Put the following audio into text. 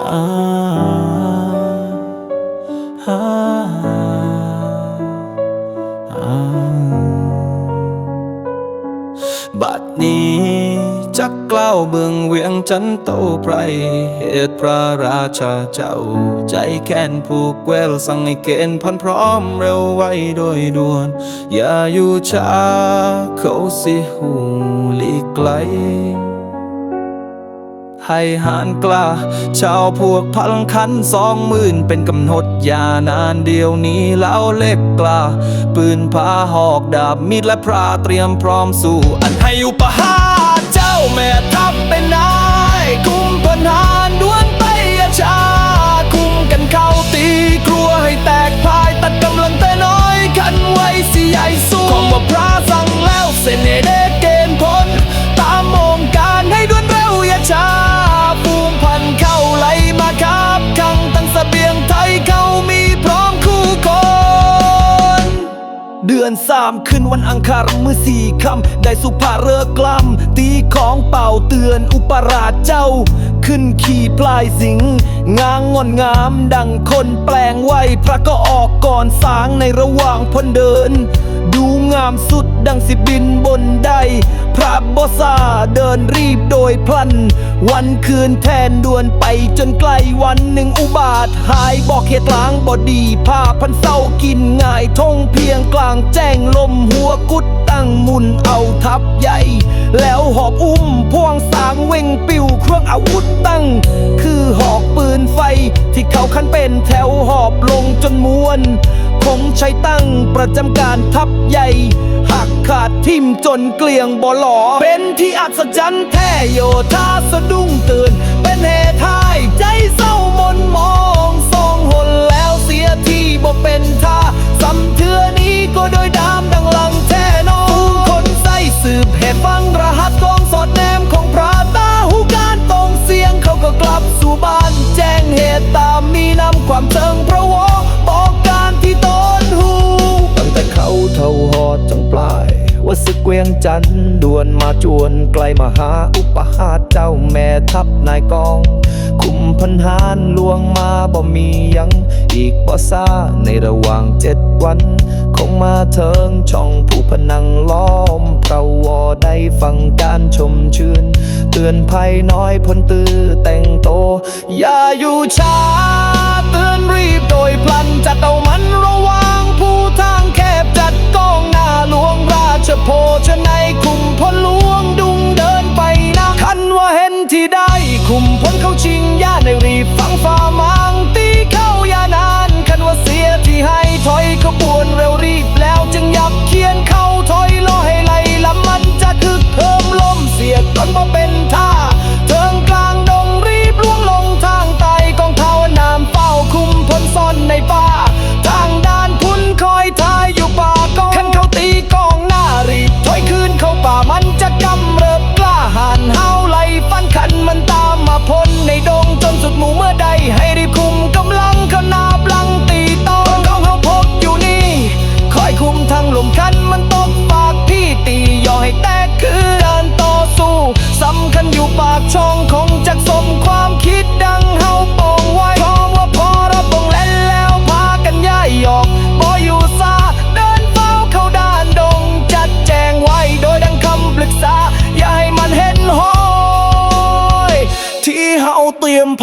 บัดนี้จักกล้าวเบืองเวียงจันโตไพรเหตุพระราชาเจ้า ใจแค้นผูกแววสั่งให้เกณฑ์พันพร้อมเร็วไวโดยด่วน อย่าอยู่ช้าเขาสิหูหลีไกล ให้หานกล้า ชาวพวกพันคันสองหมื่นเป็นกำหนดยานานเดียวนี้แล้วเล็กกล้า ปืนพาหอกดาบมีดและพระเตรียมพร้อมสู้ อันให้อุปหาเจ้าแม่ทัพเป็นนายคุมพลหานดวนไปยชา คุมกันเข้าตีกลัวให้แตกพายตัดกำลังแต่น้อยกันไว้สิใหญ่สู้ของว่าพระสั่งแล้วเสนเดชเก ดือนสามขึ้นวันอังคารมือสี่คำได้สุภาเริกษ์กล้ำตีของเป่าเตือนอุปราชเจ้า ขึ้นขี่ปลายสิง งางงอนงามดังคนแปลงไว้พระก็ออกก่อนสางในระหว่างพ้นเดิน ดูงามสุด สิบินบนได้พระบอซาเดินรีบโดยพลัน วันคืนแทนด่วนไปจนใกล้วันหนึ่งอุบาท หายบอกเหตุล้างบอดีผ้าพันเศร้ากินง่ายทงเพียงกลางแจ้งลมหัวกุดตั้งมุนเอาทับใหญ่ แล้วหอบอุ้มพวงสางเว่งปิวเครื่องอาวุธตั้ง คือหอกปืนไฟ เขาขันเป็นแถวหอบลงจนมวน คงใช้ตั้งประจำการทับใหญ่ หักขาดทิ่มจนเกลียงบ่หลอ เป็นที่อัศจรรย์แท้โยธาสะดุ้งตื่น เป็นเหตุทายใจเศร้ามนมอง ศึกเวียงจันด่วนมาจวนไกลมาหาอุปหาเจ้าแม่ทัพนายกอง คุมพันหารลวงมาบ่มียังอีกบ่ซาในระหว่างเจ็ดวัน คงมาเทิงช่องผู้พนังล้อมเราวอได้ฟังการชมชื่น เตือนภัยน้อยพ้นตื้อแต่งโต อย่าอยู่ช้าเตือนรีบโดยพลัน ถอยขบวนเร็วรีบแล้วจึงยับเคียนเข้าถอยล้อให้ไหลลำมันจะคึกเพิ่มลมเสียดจนมาเป็นท่าเทิงกลาาให้มัน